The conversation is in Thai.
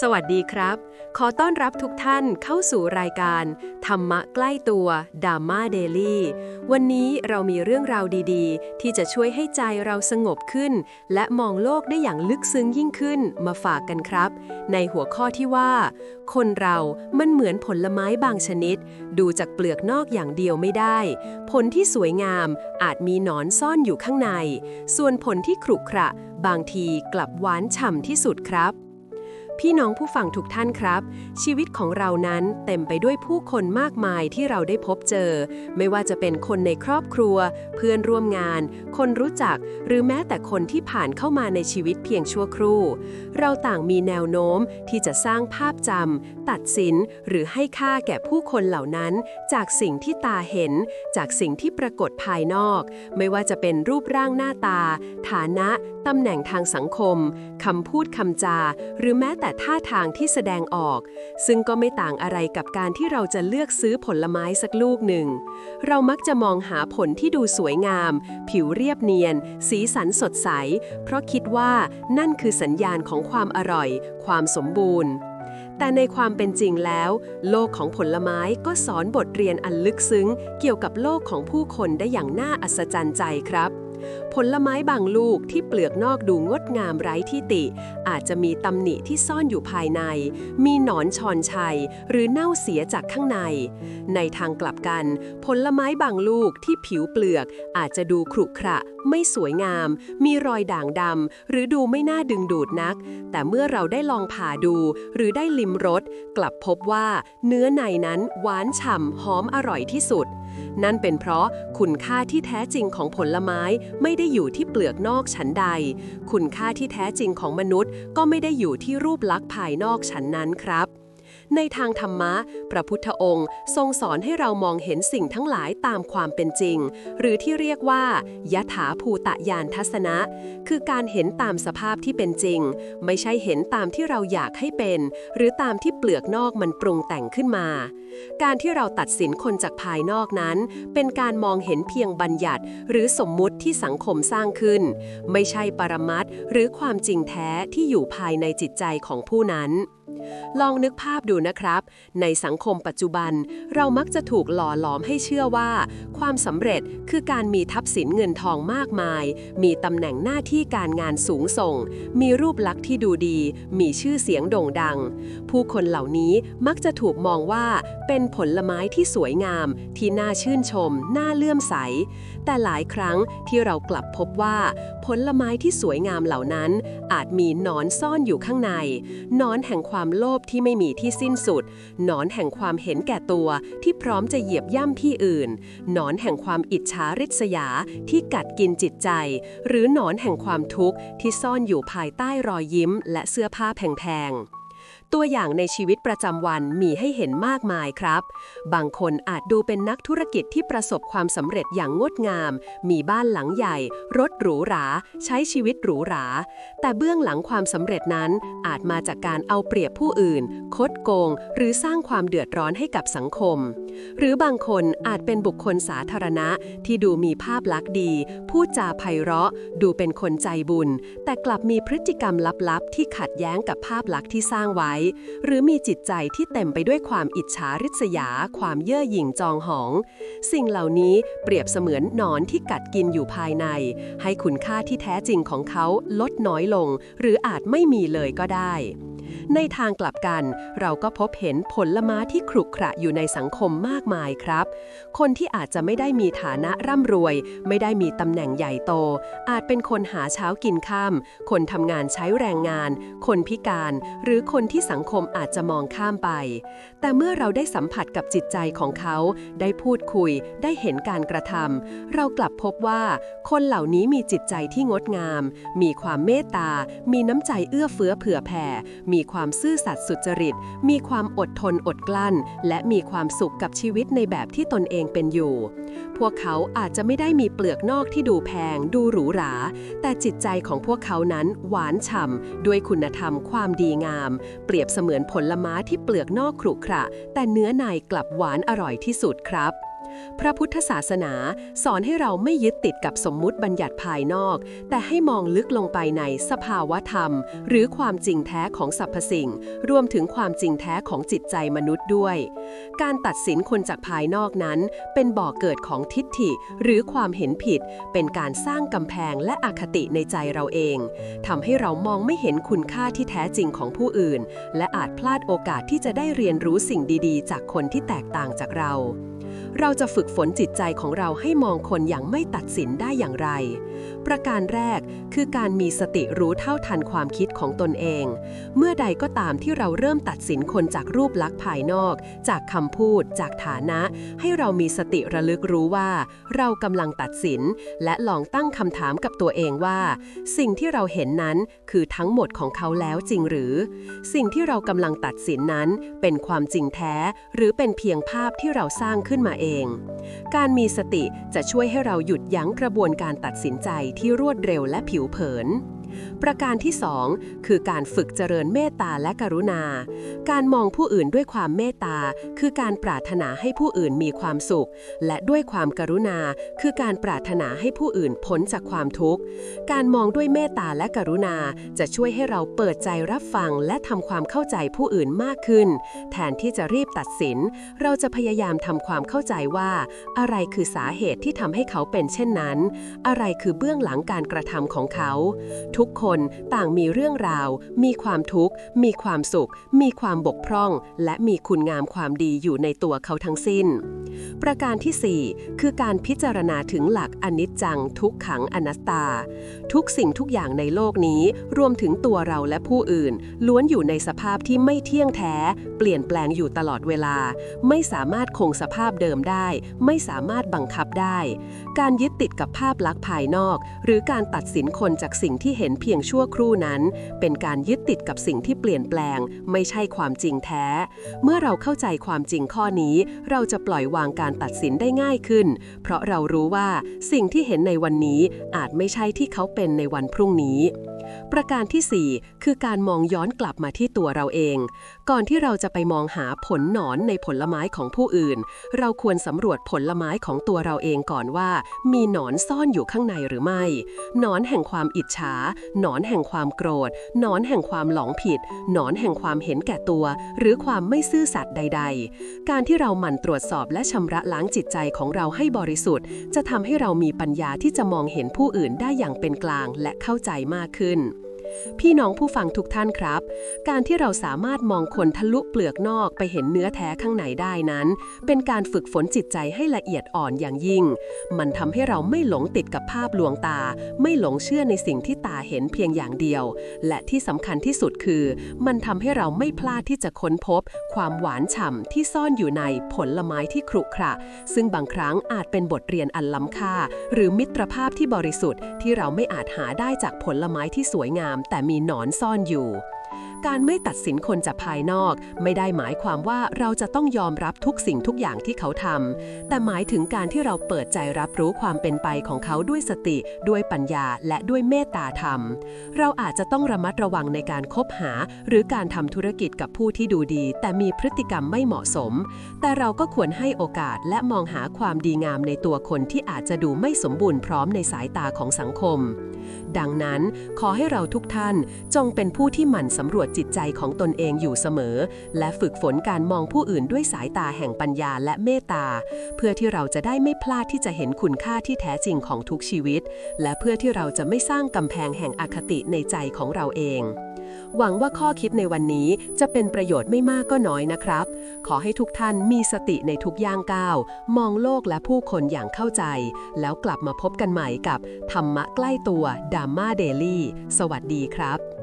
สวัสดีครับ ขอต้อนรับทุกท่านเข้าสู่รายการ ธรรมะใกล้ตัวดาม่าเดลี่วันนี้เรามีเรื่องราวดีๆ ที่จะช่วยให้ใจเราสงบขึ้น และมองโลกได้อย่างลึกซึ้งยิ่งขึ้นมาฝากกันครับ ในหัวข้อที่ว่า คนเรา มันเหมือนผลไม้บางชนิด ดูจากเปลือกนอกอย่างเดียวไม่ได้ ผลที่สวยงามอาจมีหนอนซ่อนอยู่ข้างใน ส่วนผลที่ขรุขระ บางทีกลับหวานฉ่ำที่สุดครับ พี่น้องผู้ฟังทุกท่านครับ ชีวิตของเรานั้นเต็มไปด้วยผู้คนมากมายที่เราได้พบเจอ ไม่ว่าจะเป็นคนในครอบครัว เพื่อนร่วมงาน คนรู้จัก หรือแม้แต่คนที่ผ่านเข้ามาในชีวิตเพียงชั่วครู่ เราต่างมีแนวโน้มที่จะสร้างภาพจำตัดสิน หรือให้ค่าแก่ผู้คนเหล่านั้น จากสิ่งที่ตาเห็น จากสิ่งที่ปรากฏภายนอก ไม่ว่าจะเป็นรูปร่างหน้าตา ฐานะ ตำแหน่งทางสังคมคำพูดคำจา หรือแม้แต่ท่าทางที่แสดงออก ซึ่งก็ไม่ต่างอะไรกับการที่เราจะเลือกซื้อผลไม้สักลูกหนึ่ง เรามักจะมองหาผลที่ดูสวยงาม ผิวเรียบเนียน สีสันสดใส เพราะคิดว่านั่นคือสัญญาณของความอร่อย ความสมบูรณ์แต่ในความเป็นจริงแล้ว โลกของผลไม้ก็สอนบทเรียนอันลึกซึ้ง เกี่ยวกับโลกของผู้คนได้อย่างน่าอัศจรรย์ใจครับ ผลไม้บางลูกที่เปลือกนอกดูงดงามไร้ที่ติ อาจจะมีตำหนิที่ซ่อนอยู่ภายใน มีหนอนชอนชัย หรือเน่าเสียจากข้างใน ในทางกลับกัน ผลไม้บางลูกที่ผิวเปลือก อาจจะดูขรุขระ ไม่สวยงาม มีรอยด่างดำหรือดูไม่น่าดึงดูดนัก แต่เมื่อเราได้ลองผ่าดู หรือได้ลิมรสกลับพบว่า เนื้อในนั้นหวานฉ่ำหอมอร่อยที่สุด นั่นเป็นเพราะคุณค่าที่แท้จริงของผลไม้ไม่ได้อยู่ที่เปลือกนอกชั้นใด คุณค่าที่แท้จริงของมนุษย์ก็ไม่ได้อยู่ที่รูปลักษณ์ภายนอกชั้นนั้นครับ ในทางธรรมะ พระพุทธองค์ ทรงสอนให้เรามองเห็นสิ่งทั้งหลายตามความเป็นจริง หรือที่เรียกว่ายถาภูตะยานทัศนะ คือการเห็นตามสภาพที่เป็นจริง ไม่ใช่เห็นตามที่เราอยากให้เป็น หรือตามที่เปลือกนอกมันปรุงแต่งขึ้นมา การที่เราตัดสินคนจากภายนอกนั้น เป็นการมองเห็นเพียงบัญญัติ หรือสมมุติที่สังคมสร้างขึ้น ไม่ใช่ปรมัตหรือความจริงแท้ที่อยู่ภายในจิตใจของผู้นั้น ลองนึกภาพดูนะครับ ในสังคมปัจจุบัน เรามักจะถูกหล่อหลอมให้เชื่อว่า ความสำเร็จคือการมีทรัพย์สินเงินทองมากมาย มีตำแหน่งหน้าที่การงานสูงส่ง มีรูปลักษณ์ที่ดูดี มีชื่อเสียงโด่งดัง ผู้คนเหล่านี้มักจะถูกมองว่าเป็นผลไม้ที่สวยงาม ที่น่าชื่นชม น่าเลื่อมใส แต่หลายครั้งที่เรากลับพบว่า ผลไม้ที่สวยงามเหล่านั้น อาจมีนอนซ่อนอยู่ข้างในนอนแห่งความโลภที่ไม่มีที่สิ้นสุดนอนแห่งความเห็นแก่ตัวที่พร้อมจะเหยียบย่ำที่อื่นนอนแห่งความอิจฉาริษยาที่กัดกินจิตใจ หรือหนอนแห่งความทุกข์ที่ซ่อนอยู่ภายใต้รอยยิ้ม และเสื้อผ้าแพงๆ ตัวอย่างในชีวิตประจำวันมีให้เห็นมากมายครับ บางคนอาจดูเป็นนักธุรกิจที่ประสบความสำเร็จอย่างงดงาม มีบ้านหลังใหญ่ รถหรูหรา ใช้ชีวิตหรูหรา แต่เบื้องหลังความสำเร็จนั้น อาจมาจากการเอาเปรียบผู้อื่น คดโกง หรือสร้างความเดือดร้อนให้กับสังคม หรือบางคนอาจเป็นบุคคลสาธารณะที่ดูมีภาพลักษณ์ดี พูดจาไพเราะ ดูเป็นคนใจบุญ แต่กลับมีพฤติกรรมลับๆ ที่ขัดแย้งกับภาพลักษณ์ที่สร้างไว้หรือมีจิตใจที่เต็มไปด้วยความอิจฉาริษยา ความเย่อหยิ่งจองหอง สิ่งเหล่านี้เปรียบเสมือนหนอนที่กัดกินอยู่ภายใน ให้คุณค่าที่แท้จริงของเขาลดน้อยลง หรืออาจไม่มีเลยก็ได้ ในทางกลับกัน เราก็พบเห็นผลไม้ที่ขรุขระอยู่ในสังคมมากมายครับ คนที่อาจจะไม่ได้มีฐานะร่ำรวย ไม่ได้มีตำแหน่งใหญ่โต อาจเป็นคนหาเช้ากินข้าม คนทำงานใช้แรงงาน คนพิการ หรือคนที่สังคมอาจจะมองข้ามไป แต่เมื่อเราได้สัมผัสกับจิตใจของเขา ได้พูดคุย ได้เห็นการกระทำเรากลับพบว่าคนเหล่านี้มีจิตใจที่งดงาม มีความเมตตา มีน้ำใจเอื้อเฟื้อเผื่อแผ่ มีความความซื่อสัตย์สุจริต มีความอดทนอดกลั้น และมีความสุขกับชีวิตในแบบที่ตนเองเป็นอยู่ พวกเขาอาจจะไม่ได้มีเปลือกนอกที่ดูแพง ดูหรูหรา แต่จิตใจของพวกเขานั้นหวานฉ่ำด้วยคุณธรรมความดีงาม เปรียบเสมือนผลไม้ที่เปลือกนอกขรุขระ แต่เนื้อในกลับหวานอร่อยที่สุดครับ พระพุทธศาสนาสอนให้เราไม่ยึดติดกับสมมุติบัญญัติภายนอก แต่ให้มองลึกลงไปในสภาวะธรรม หรือความจริงแท้ของสรรพสิ่ง รวมถึงความจริงแท้ของจิตใจมนุษย์ด้วย การตัดสินคนจากภายนอกนั้น เป็นบ่อเกิดของทิฏฐิ หรือความเห็นผิด เป็นการสร้างกำแพงและอคติในใจเราเองทำให้เรามองไม่เห็นคุณค่าที่แท้จริงของผู้อื่น และอาจพลาดโอกาสที่จะได้เรียนรู้สิ่งดีๆ จากคนที่แตกต่างจากเรา เราจะฝึกฝนจิตใจของเราให้มองคนอย่างไม่ตัดสินได้อย่างไร ประการแรกคือการมีสติรู้เท่าทันความคิดของตนเอง เมื่อใดก็ตามที่เราเริ่มตัดสินคนจากรูปลักษณ์ภายนอก จากคำพูด จากฐานะ ให้เรามีสติระลึกรู้ว่า เรากำลังตัดสิน และลองตั้งคำถามกับตัวเองว่า สิ่งที่เราเห็นนั้นคือทั้งหมดของเขาแล้วจริงหรือ สิ่งที่เรากำลังตัดสินนั้นเป็นความจริงแท้ หรือเป็นเพียงภาพที่เราสร้างขึ้นมาเอง การมีสติจะช่วยให้เราหยุดยั้งกระบวนการตัดสินใจที่รวดเร็วและผิวเผิน ประการที่ 2 คือการฝึกเจริญเมตตาและกรุณา การมองผู้อื่นด้วยความเมตตา คือการปรารถนาให้ผู้อื่นมีความสุข และด้วยความกรุณา คือการปรารถนาให้ผู้อื่นพ้นจากความทุกข์ การมองด้วยเมตตาและกรุณา จะช่วยให้เราเปิดใจรับฟัง และทำความเข้าใจผู้อื่นมากขึ้น แทนที่จะรีบตัดสิน เราจะพยายามทำความเข้าใจว่า อะไรคือสาเหตุที่ทำให้เขาเป็นเช่นนั้น อะไรคือเบื้องหลังการกระทำของเขาทุกคนต่างมีเรื่องราว มีความทุกข์ มีความสุข มีความบกพร่อง และมีคุณงามความดีอยู่ในตัวเขาทั้งสิ้น ประการที่ 4 คือการพิจารณาถึงหลักอนิจจังทุกขังอนัตตา ทุกสิ่งทุกอย่างในโลกนี้ รวมถึงตัวเราและผู้อื่น ล้วนอยู่ในสภาพที่ไม่เที่ยงแท้ เปลี่ยนแปลงอยู่ตลอดเวลา ไม่สามารถคงสภาพเดิมได้ ไม่สามารถบังคับได้ การยึดติดกับภาพลักษณ์ภายนอก หรือการตัดสินคนจากสิ่งที่เห็นเพียงชั่วครู่นั้น เป็นการยึดติดกับสิ่งที่เปลี่ยนแปลง ไม่ใช่ความจริงแท้ เมื่อเราเข้าใจความจริงข้อนี้ เราจะปล่อยวางการตัดสินได้ง่ายขึ้น เพราะเรารู้ว่าสิ่งที่เห็นในวันนี้อาจไม่ใช่ที่เขาเป็นในวันพรุ่งนี้ ประการที่ 4 คือการมองย้อนกลับมาที่ตัวเราเอง ก่อนที่เราจะไปมองหาผลหนอนในผลไม้ของผู้อื่น เราควรสำรวจผลไม้ของตัวเราเองก่อนว่า มีหนอนซ่อนอยู่ข้างในหรือไม่ หนอนแห่งความอิจฉา หนอนแห่งความโกรธ หนอนแห่งความหลงผิด หนอนแห่งความเห็นแก่ตัว หรือความไม่ซื่อสัตย์ใด ๆ การที่เราหมั่นตรวจสอบและชำระล้างจิตใจของเราให้บริสุทธิ์ จะทำให้เรามีปัญญาที่จะมองเห็นผู้อื่นได้อย่างเป็นกลางและเข้าใจมากขึ้น พี่น้องผู้ฟังทุกท่านครับ การที่เราสามารถมองคนทะลุเปลือกนอกไปเห็นเนื้อแท้ข้างในได้นั้น เป็นการฝึกฝนจิตใจให้ละเอียดอ่อนอย่างยิ่ง มันทำให้เราไม่หลงติดกับภาพลวงตา ไม่หลงเชื่อในสิ่งที่ตาเห็นเพียงอย่างเดียว และที่สำคัญที่สุดคือ มันทำให้เราไม่พลาดที่จะค้นพบ ความหวานฉ่ำที่ซ่อนอยู่ในผลไม้ที่ครุขระซึ่งบางครั้งอาจเป็นบทเรียนอันล้ำค่า หรือมิตรภาพที่บริสุทธิ์ที่เราไม่อาจหาได้จากผลไม้ที่สวยงามแต่มีหนอนซ่อนอยู่ การไม่ตัดสินคนจากภายนอก ไม่ได้หมายความว่าเราจะต้องยอมรับทุกสิ่งทุกอย่างที่เขาทำแต่หมายถึงการที่เราเปิดใจรับรู้ความเป็นไปของเขาด้วยสติ ด้วยปัญญาและด้วยเมตตาธรรม เราอาจจะต้องระมัดระวังในการคบหา หรือการทำธุรกิจกับผู้ที่ดูดี แต่มีพฤติกรรมไม่เหมาะสม แต่เราก็ควรให้โอกาสและมองหาความดีงามในตัวคนที่อาจจะดูไม่สมบูรณ์พร้อมในสายตาของสังคม ดังนั้นขอให้เราทุกท่านจงเป็นผู้ที่หมั่นสำรวจจิตใจของตนเองอยู่เสมอ และฝึกฝนการมองผู้อื่นด้วยสายตาแห่งปัญญาและเมตตา เพื่อที่เราจะได้ไม่พลาดที่จะเห็นคุณค่าที่แท้จริงของทุกชีวิต และเพื่อที่เราจะไม่สร้างกำแพงแห่งอคติในใจของเราเอง หวังว่าข้อคิดในวันนี้จะเป็นประโยชน์ไม่มากก็น้อยนะครับ ขอให้ทุกท่านมีสติในทุกย่างก้าว มองโลกและผู้คนอย่างเข้าใจ แล้วกลับมาพบกันใหม่กับธรรมะใกล้ตัวดาม่าเดลี่ สวัสดีครับ